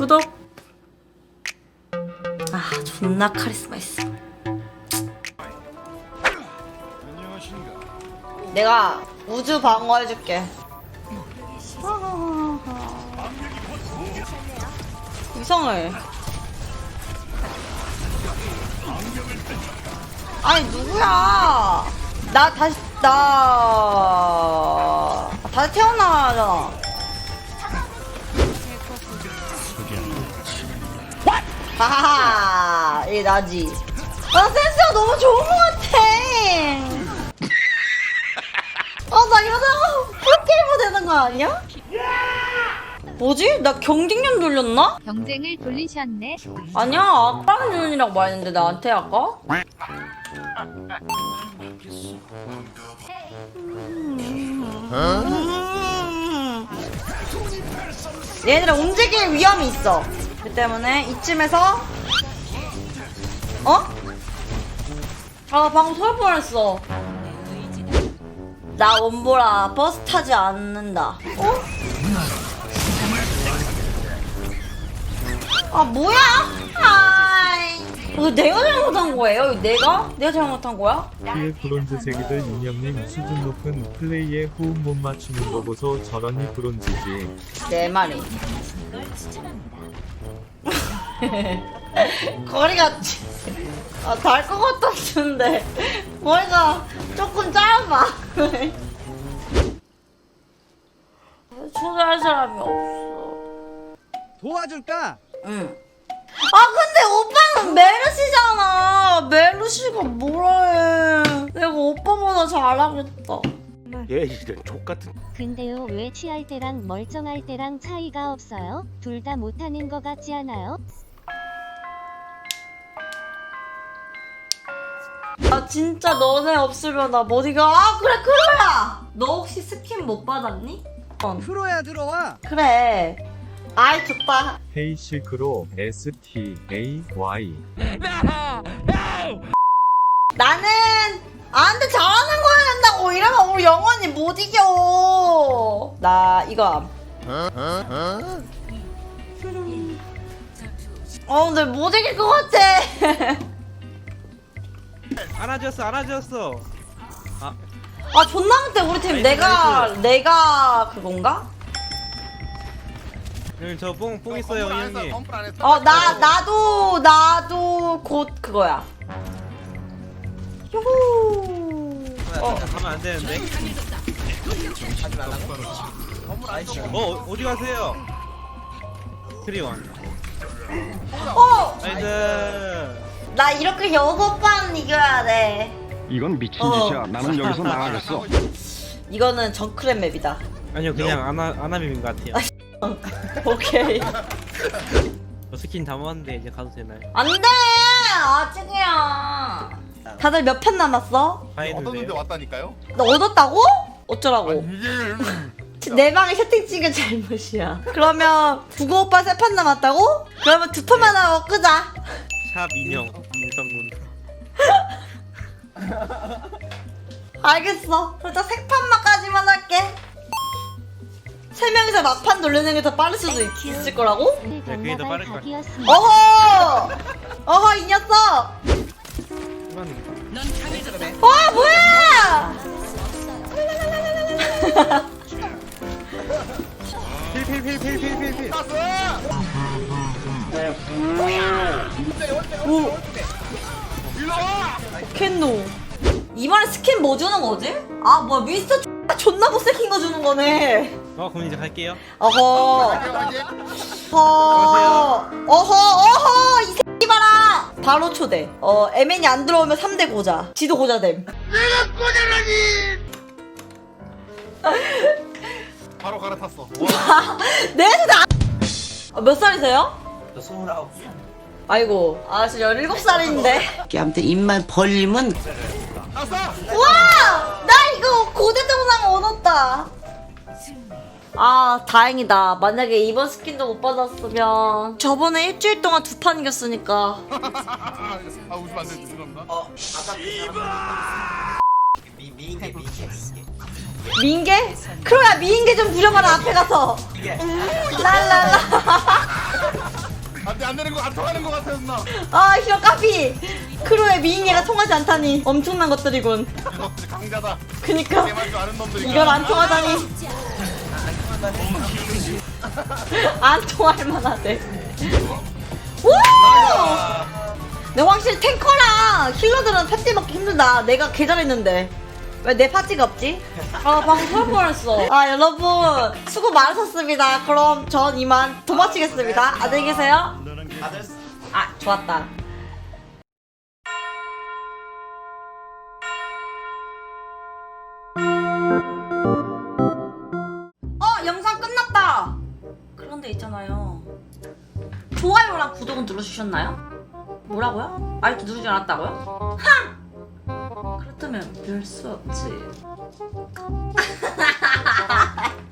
구독. 아 존나 카리스마 있어. 내가 우주 방어해줄게. 이성을. 아니 누구야? 나 다시 나 다시 태어나잖아. 하하하 이게 나지. 나 센스가 너무 좋은 것 같아. 어, 나 이러다가 프로게이머 되는 거 아니야? 뭐지? 나 경쟁력 돌렸나? 경쟁을 돌리셨네. 아니야, 아까는 눈이라고 말했는데 나한테 아까? 음. 얘들아 움직일 위험이 있어. 그 때문에 이쯤에서 어? 아 방금 소리 뻔했어. 나 원보라 버스 타지 않는다. 어? 아 뭐야? 아이. 이거 내가 잘못한 거예요? 이거 내가? 내가 잘못한 거야? 피해 브론즈색이들 윤영님 수준 높은 플레이에 호흡 못 맞추는 거 보소 저런이 브론즈지 내 말이. 거리가 아, 달것 같았는데 머리가 조금 짧아. 초대할 사람이 없어. 도와줄까? 응. 아 근데 오빠는 메르시잖아. 메르시가 뭐라 해. 내가 오빠보다 잘하겠다. 얘 이런 족 같은 근데요, 왜 취할 때랑 멀쩡할 때랑 차이가 없어요? 둘 다 못하는 거 같지 않아요? 아 진짜 너네 없으면 나 어디가 아 그래 크로야 너 혹시 스킨 못 받았니? 어, 프로야 들어와. 그래 아이 좋다 헤이 실크로 ST A Y 나는 나한테 잘하는 거야 된다고. 이러면 우리 영원히 못 이겨. 나 이거 어 근데 못 이길 것 같아. 안아줬어 안아줬어. 아. 존나 못해. 우리 팀 내가 내가 그건가? 형님 저뽕뽕 있어요 형님. 어나 나도 나도 곧 그거야. 유후 어 가면 안 되는데. 어 어디 가세요? 트리원. 어! 나이스. 나 이렇게 여섯 번 이겨야 돼. 이건 미친 어. 짓이야 나는 여기서 나가겠어 이거는 정크랩 맵이다. 아니요 그냥 아나 아나빔인 것 같아요. 오케이. 저 스킨 다 모았는데 이제 가도 되나요? 안 돼! 아직이야. 다들 몇 편 남았어? 얻었는데. 왔다니까요? 너 얻었다고? 어쩌라고? 내 방에 채팅 찍은 잘못이야. 그러면 부고 오빠 세 판 남았다고? 그러면 두 판만 하고 끄자. 샵 인형 인성문. 알겠어. 그럼 세 판만까지만 할게. 세 명이서 막판 돌리는 게 더 빠를 수도 있, 있을 거라고? 네, 그게 더 빠를. 각이었습니다. 어허! 어허, 이 녀석! 이거는 와, 뭐야! 필필필필필필필. 캔노. 이번에 스킨 뭐 주는 거지? 아, 뭐야, 미스터 존나 못생긴 거 주는 거네. 어 그럼 이제 갈게요. 어허. 어허. 어허, 어허! 이! 바로 초대. 어, 에멘이 안 들어오면 3대 고자. 지도 고자됨. 바로 갈아탔어. 내 초대 안... 아, 몇 살이세요? 저 29살. 아이고, 아, 저 17살인데. 아무튼 입만 벌리면 아싸! 와! 나 이거 고대 동상 얻었다. 아, 다행이다. 만약에 이번 스킨도 못 받았으면 저번에 일주일 동안 두 판 이겼으니까. 아 웃으면 안 되지 죄송합니다. 민개? 크로야 미인개 좀 부려봐라 앞에 가서. 음, 랄랄라. 안 되는 거 안 통하는 거 같아 누나. 아 이런 까비 크루의 미인이가 통하지 않다니 엄청난 것들이군 이거 강자다. 그니까 아는 놈들. 이걸 안 통하다니 안 통할 만하대. 오! 내 확실히 탱커랑 힐러들은 팥띠 먹기 힘들다. 내가 개 잘했는데. 왜내 팥띠가 없지? 아 방금 소할 뻔했어. 아 여러분 수고 많으셨습니다. 그럼 전 이만 도마치겠습니다. 안녕히 계세요. 아 좋았다 그런데 있잖아요 좋아요랑 구독은 눌러주셨나요? 뭐라고요? 아직도 누르지 않았다고요? 하! 그렇다면 별 수 없지